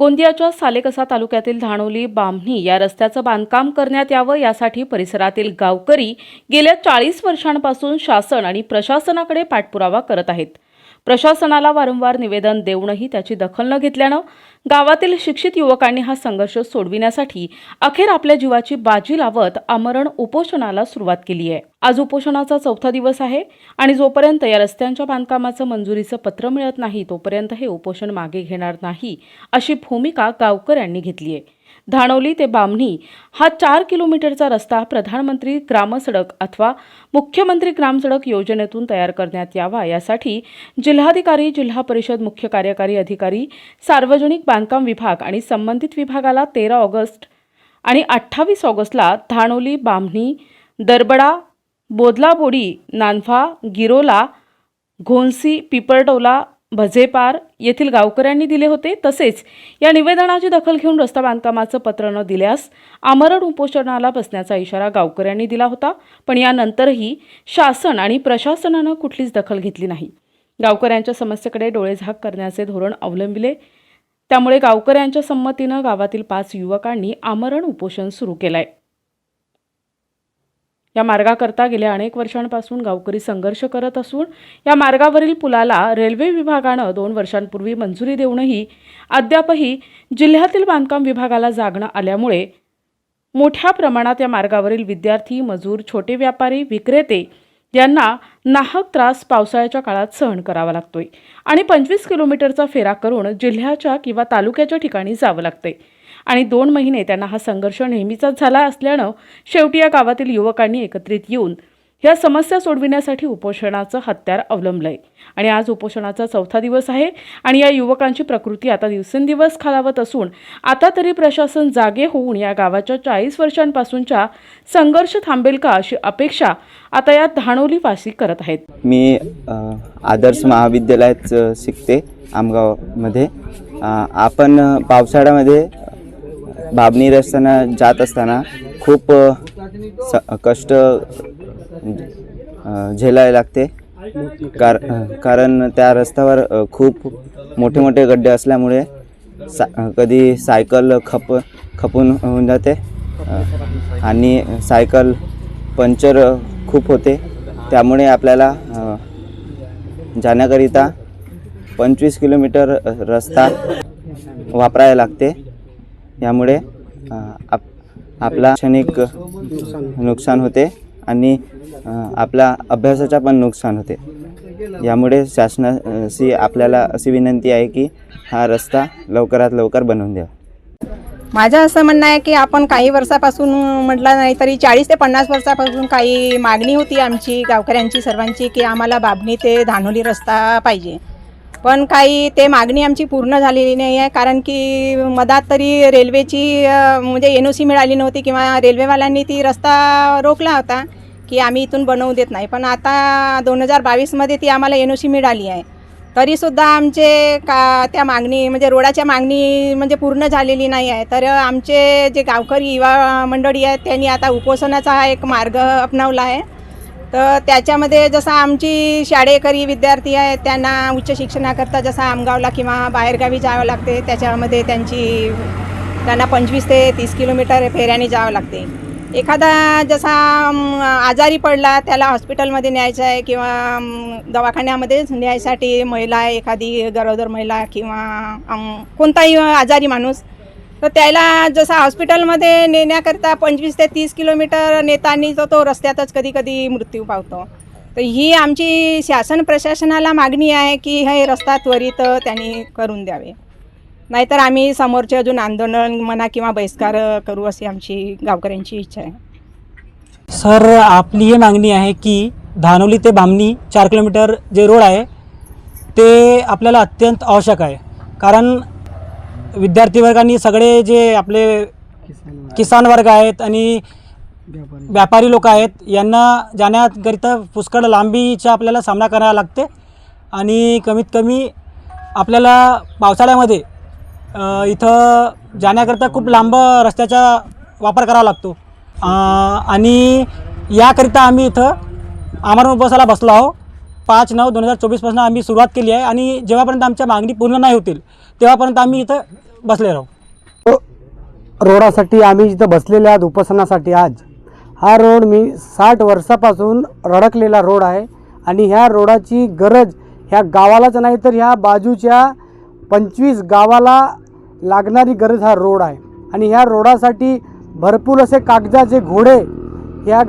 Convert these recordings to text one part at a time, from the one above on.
गोंदियाच्या सालेकसा तालुक्यातील धाणोली बामणी या रस्त्याचं बांधकाम करण्यात यावं यासाठी परिसरातील गावकरी गेल्या चाळीस वर्षांपासून शासन आणि प्रशासनाकडे पाठपुरावा करत आहेत. प्रशासनाला वारंवार निवेदन देऊनही त्याची दखल न घेतल्यानं गावातील शिक्षित युवकांनी हा संघर्ष सोडविण्यासाठी अखेर आपल्या जीवाची बाजी लावत आमरण उपोषणाला सुरुवात केली आहे. आज उपोषणाचा चौथा दिवस आहे आणि जोपर्यंत या रस्त्यांच्या बांधकामाचं मंजुरीचं पत्र मिळत नाही तोपर्यंत हे उपोषण मागे घेणार नाही अशी भूमिका गावकऱ्यांनी घेतली आहे. धानोली ते बामणी हा चार किलोमीटरचा रस्ता प्रधानमंत्री ग्रामसडक अथवा मुख्यमंत्री ग्रामसडक योजनेतून तयार करण्यात यावा. यासाठी जिल्हाधिकारी जिल्हा परिषद मुख्य कार्यकारी अधिकारी सार्वजनिक बांधकाम विभाग आणि संबंधित विभागाला तेरा ऑगस्ट आणि अठ्ठावीस ऑगस्टला धाणोली बामणी दरबडा बोदलाबोडी नानफा गिरोला घोंसी पिपरटोला भजेपार येथील गावकऱ्यांनी दिले होते तसेच या निवेदनाची दखल घेऊन रस्ता बांधकामाचं पत्र न दिल्यास आमरण उपोषणाला बसण्याचा इशारा गावकऱ्यांनी दिला होता पण यानंतरही शासन आणि प्रशासनानं कुठलीच दखल घेतली नाही. गावकऱ्यांच्या समस्येकडे डोळेझाक करण्याचे धोरण अवलंबिले. त्यामुळे गावकऱ्यांच्या संमतीनं गावातील पाच युवकांनी आमरण उपोषण सुरू केलं आहे या मार्गाकरता गेल्या अनेक वर्षांपासून गावकरी संघर्ष करत असून या मार्गावरील पुलाला रेल्वे विभागानं दोन वर्षांपूर्वी मंजुरी देऊनही अद्यापही जिल्ह्यातील बांधकाम विभागाला जागणं आल्यामुळे मोठ्या प्रमाणात या मार्गावरील विद्यार्थी मजूर छोटे व्यापारी विक्रेते यांना नाहक त्रास पावसाळ्याच्या काळात सहन करावा लागतोय आणि पंचवीस किलोमीटरचा फेरा करून जिल्ह्याच्या किंवा तालुक्याच्या ठिकाणी जावं लागतंय. आणि दोन महिने त्यांना हा संघर्ष नेहमीचाच झाला असल्यानं शेवटी या गावातील युवकांनी एकत्रित येऊन या समस्या सोडविण्यासाठी उपोषणाचं हत्यार अवलंबलं आहे आणि आज उपोषणाचा चौथा दिवस आहे आणि या युवकांची प्रकृती आता दिवसेंदिवस खालावत असून आता तरी प्रशासन जागे होऊन या गावाच्या चाळीस वर्षांपासूनच्या संघर्ष थांबेल का अशी अपेक्षा आता या धाणोली वासी करत आहेत. मी आदर्श महाविद्यालयात शिकते आमगावमध्ये. आपण पावसाळ्यामध्ये बाबणी रस्त्यानं जात असताना खूप स कष्ट झेलावे लागते. कार कारण त्या रस्त्यावर खूप मोठे मोठे गड्डे असल्यामुळे सा कधी सायकल खप खपून होऊन जाते. आणि सायकल पंक्चर खूप होते. त्यामुळे आपल्याला जाण्याकरिता पंचवीस किलोमीटर रस्ता वापरायला लागते. यामुळे आप आपला क्षणिक नुकसान होते आणि आपला अभ्यासाचा पण नुकसान होते. यामुळे शासनाशी आपल्याला अशी विनंती आहे की हा रस्ता लवकरात लवकर बनवून द्या माझं असं म्हणणं आहे की आपण काही वर्षापासून म्हटलं नाही तरी चाळीस ते पन्नास वर्षापासून काही मागणी होती आमची गावकऱ्यांची सर्वांची की आम्हाला बाबणी ते धानोली रस्ता पाहिजे. पण काही ते मागणी आमची पूर्ण झालेली नाही आहे कारण की मधात तरी रेल्वेची म्हणजे एन ओ सी मिळाली नव्हती किंवा रेल्वेवाल्यांनी ती रस्ता रोखला होता की आम्ही इथून बनवू देत नाही. पण आता दोन हजार बावीसमध्ये ती आम्हाला एन ओ सी मिळाली आहे. तरीसुद्धा आमचे का त्या मागणी म्हणजे रोडाच्या मागणी म्हणजे पूर्ण झालेली नाही आहे. तर आमचे जे गावकरी युवा मंडळी आहेत त्यांनी आता उपोषणाचा हा एक मार्ग अपनावला आहे. तर त्याच्यामध्ये जसं आमची शाळेकरी विद्यार्थी आहेत त्यांना उच्च शिक्षणाकरता जसं आमगावला किंवा बाहेरगावी जावं लागते त्याच्यामध्ये त्यांची त्यांना पंचवीस ते तीस किलोमीटर फेऱ्याने जावं लागते. एखादा जसा आजारी पडला त्याला हॉस्पिटलमध्ये न्यायचं आहे किंवा दवाखान्यामध्ये न्यायसाठी महिला एखादी गरोदर महिला किंवा कोणताही आजारी माणूस तर त्याला जसं हॉस्पिटलमध्ये नेण्याकरता पंचवीस ते तीस किलोमीटर नेतानी तो तो रस्त्यातच कधी कधी मृत्यू पावतो. तर ही आमची शासन प्रशासनाला मागणी आहे की हे रस्ता त्वरित त्यांनी करून द्यावे. नाहीतर आम्ही समोरचे अजून आंदोलन म्हणा किंवा बहिष्कार करू अशी आमची गावकऱ्यांची इच्छा आहे. सर आपली ही मागणी आहे की धानोली ते बामणी चार किलोमीटर जे रोड आहे ते आपल्याला अत्यंत आवश्यक आहे. कारण विद्यार्थी वर्गांनी सगळे जे आपले किसान वर्ग. आहेत आणि व्यापारी. लोक आहेत यांना जाण्याकरिता पुष्कळ लांबीचा आपल्याला सामना करावा लागते. आणि कमीत कमी आपल्याला पावसाळ्यामध्ये इथं जाण्याकरता खूप लांब रस्त्याचा वापर करावा लागतो. आणि याकरिता आम्ही इथं आमरण उपवासाला बसलो आहो पाच नऊ दोन हजार चोवीसपासून आम्ही सुरुवात केली आहे आणि जेव्हापर्यंत आमच्या मागणी पूर्ण नाही होतील तेव्हापर्यंत आम्ही इथं बसले राहू रोडासाठी आम्ही जिथं बसलेले आहात उपोषणासाठी आज हा रोड मी साठ वर्षापासून रडकलेला रोड आहे आणि ह्या रोडाची गरज ह्या गावालाच नाही तर ह्या बाजूच्या पंचवीस गावाला लागणारी गरज हा रोड आहे. आणि ह्या रोडासाठी भरपूर असे कागदाचे घोडे ह्या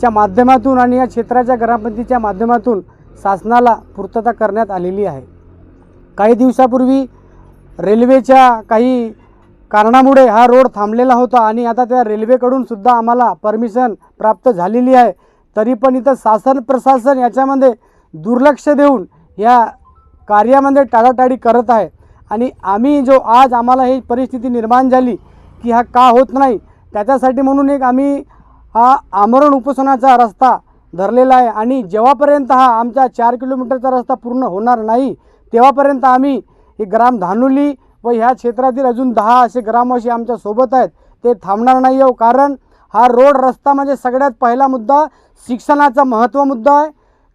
च्या माध्यमातून आणि या क्षेत्राच्या ग्रामपंचायतीच्या माध्यमातून शासनाला पूर्तता करण्यात आलेली आहे. काही दिवसापूर्वी रेल्वेच्या काही कारणामुळे हा रोड थांबलेला होता आणि आता त्या रेल्वेकडून सुद्धा आम्हाला परमिशन प्राप्त झालेली आहे. तरी पण इथं शासन प्रशासन याच्यामध्ये दुर्लक्ष देऊन या कार्यामध्ये टाळाटाळी करत आहे. आणि आम्ही जो आज आम्हाला ही परिस्थिती निर्माण झाली की हा का होत नाही त्याच्यासाठी म्हणून एक आम्ही हा आमरण उपोषणाचा रस्ता धरलेला आहे आणि जेव्हापर्यंत हा आमचा चार किलोमीटरचा रस्ता पूर्ण होणार नाही तेव्हापर्यंत आम्ही हे ग्राम धानुली व ह्या क्षेत्रातील अजून दहा असे ग्रामवासी आमच्यासोबत आहेत. ते थांबणार नाही हो कारण हा रोड रस्ता म्हणजे सगळ्यात पहिला मुद्दा शिक्षणाचा महत्त्व मुद्दा आहे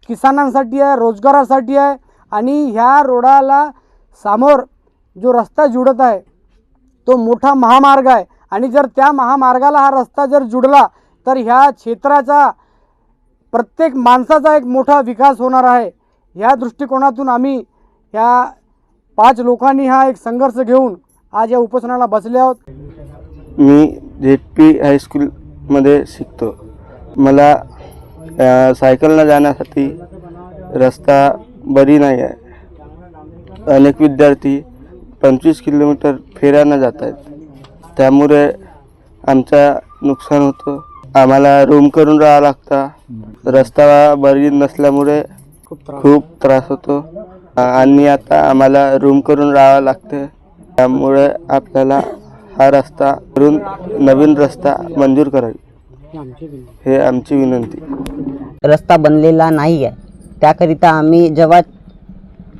किसानांसाठी आहे रोजगारासाठी आहे आणि ह्या रोडाला समोर जो रस्ता जुडत आहे तो मोठा महामार्ग आहे. आणि जर त्या महामार्गाला हा रस्ता जर जुडला तर ह्या क्षेत्राचा प्रत्येक माणसाचा एक मोठा विकास होणार आहे. ह्या दृष्टिकोनातून आम्ही ह्या पाच लोकांनी हा एक संघर्ष घेऊन आज या उपोषणाला बसले आहोत. मी जे पी हायस्कूलमध्ये शिकतो. मला सायकलनं जाण्यासाठी रस्ता बरी नाही आहे. अनेक विद्यार्थी पंचवीस किलोमीटर फेऱ्यानं जात आहेत त्यामुळे आमचा नुकसान होतं. आम्हाला रूम करून राहावं लागतं. रस्ता बरी नसल्यामुळे खूप त्रास होतो. आणि आता आम्हाला रूम करून राहावं लागते. त्यामुळे आपल्याला हा रस्ता करून नवीन रस्ता मंजूर करावी. हे आमची विनंती. रस्ता बनलेला नाही आहे त्याकरिता आम्ही जेव्हा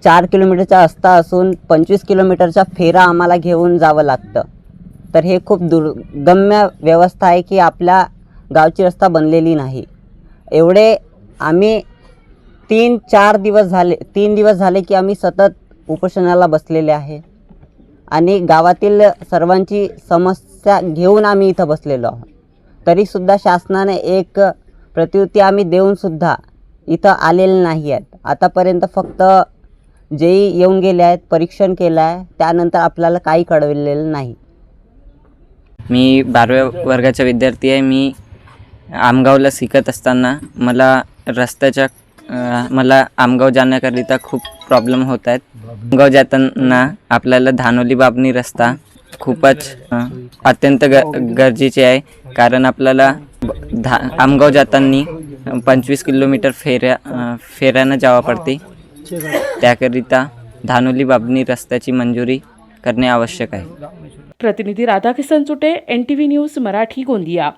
चार किलोमीटरचा रस्ता असून पंचवीस किलोमीटरचा फेरा आम्हाला घेऊन जावं लागतं. तर हे खूप दुर्गम्य व्यवस्था आहे की आपल्या गावची रस्ता बनलेली नाही. एवढे आम्ही तीन चार दिवस झाले तीन दिवस झाले की आम्ही सतत उपोषणाला बसलेले आहे. आणि गावातील सर्वांची समस्या घेऊन आम्ही इथं बसलेलो आहोत. तरीसुद्धा शासनाने एक प्रतिवृत्ती आम्ही देऊनसुद्धा इथं आलेले नाही आहेत. आतापर्यंत फक्त जेई येऊन गेले आहेत परीक्षण केलं आहे त्यानंतर आपल्याला काही कळविलेलं नाही. मी बाराव्या वर्गाचा विद्यार्थी आहे. मी आमगावला शिकत असताना मला रस्त्याच्या मला आमगाव जाण्याकरिता खूप प्रॉब्लेम होत आहेत. आमगाव जाताना आपल्याला धानोली बाबनी रस्ता खूपच अत्यंत ग गरजेचे आहे. कारण आपल्याला धा आमगाव जाताना पंचवीस किलोमीटर फेऱ्या फेऱ्यानं जावं पडते. त्याकरिता धानोली बाबनी रस्त्याची मंजुरी करणे आवश्यक आहे. प्रतिनिधी Radhakisan Chute N T V news Marathi Gondia.